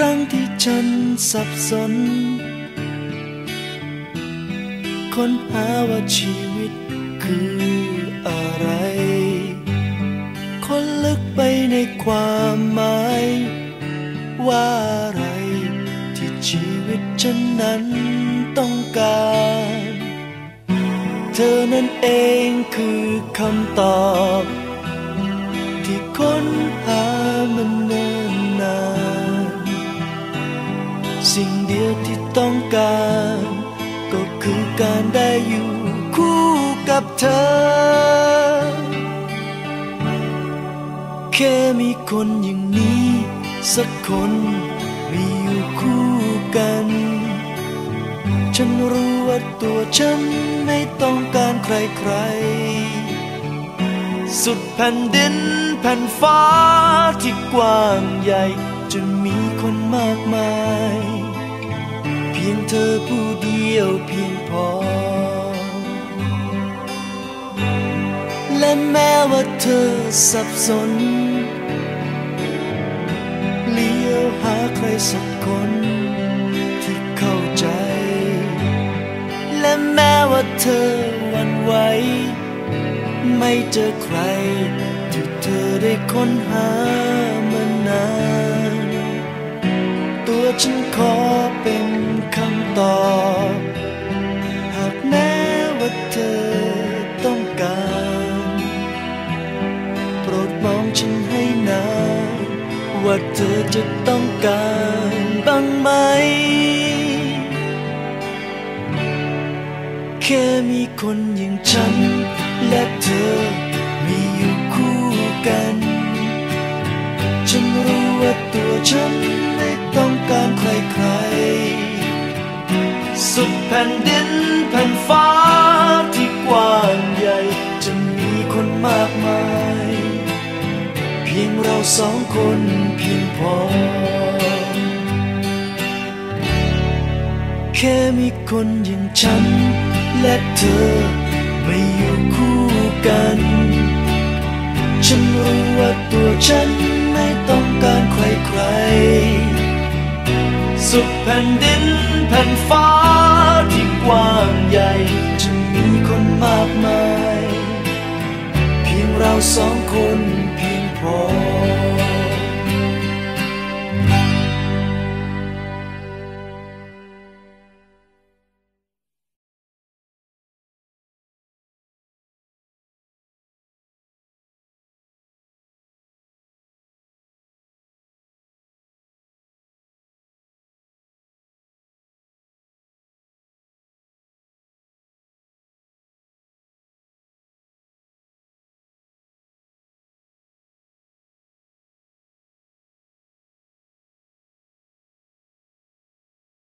รั้งที่ฉันสับสน ค้นหาว่าชีวิตคืออะไร คนลึกไปในความหมาย ว่าอะไร ที่ชีวิตฉันนั้นต้องการ เธอนั่นเองคือคำตอบ ที่คน เดียวที่ต้องการ ก็คือการได้อยู่คู่กับเธอ แค่มีคนอย่างนี้ สักคนมีอยู่คู่กัน ฉันรู้ว่าตัวฉันไม่ต้องการใครๆ สุดแผ่นดินแผ่นฟ้าที่กว้างใหญ่จะมีคนมากมาย พียงเธอผู้เดียวเพียงพอ และแม้ว่าเธอสับสน เลี้ยวหาใครสักคนที่เข้าใจ และแม้ว่าเธอหวันไหวไม่เจอใครที่เธอได้ค้นหามานาน ฉันขอเป็นคำตอบ หากแม้ว่าเธอต้องการ โปรดมองฉันให้นานว่าเธอจะต้องการบ้างไหม แค่มีคนอย่างฉันและเธอมีอยู่ สุดแผ่นดินแผ่นฟ้าที่กว้างใหญ่จะมีคนมากมาย เพียงเราสองคนเพียงพอ แค่มีคนอย่างฉัน และเธอไม่อยู่คู่กัน ฉันรู้ว่าตัวฉันไม่ต้องการใครๆสุดแผ่นดินแผ่นฟ้า สองคนเพียงพอ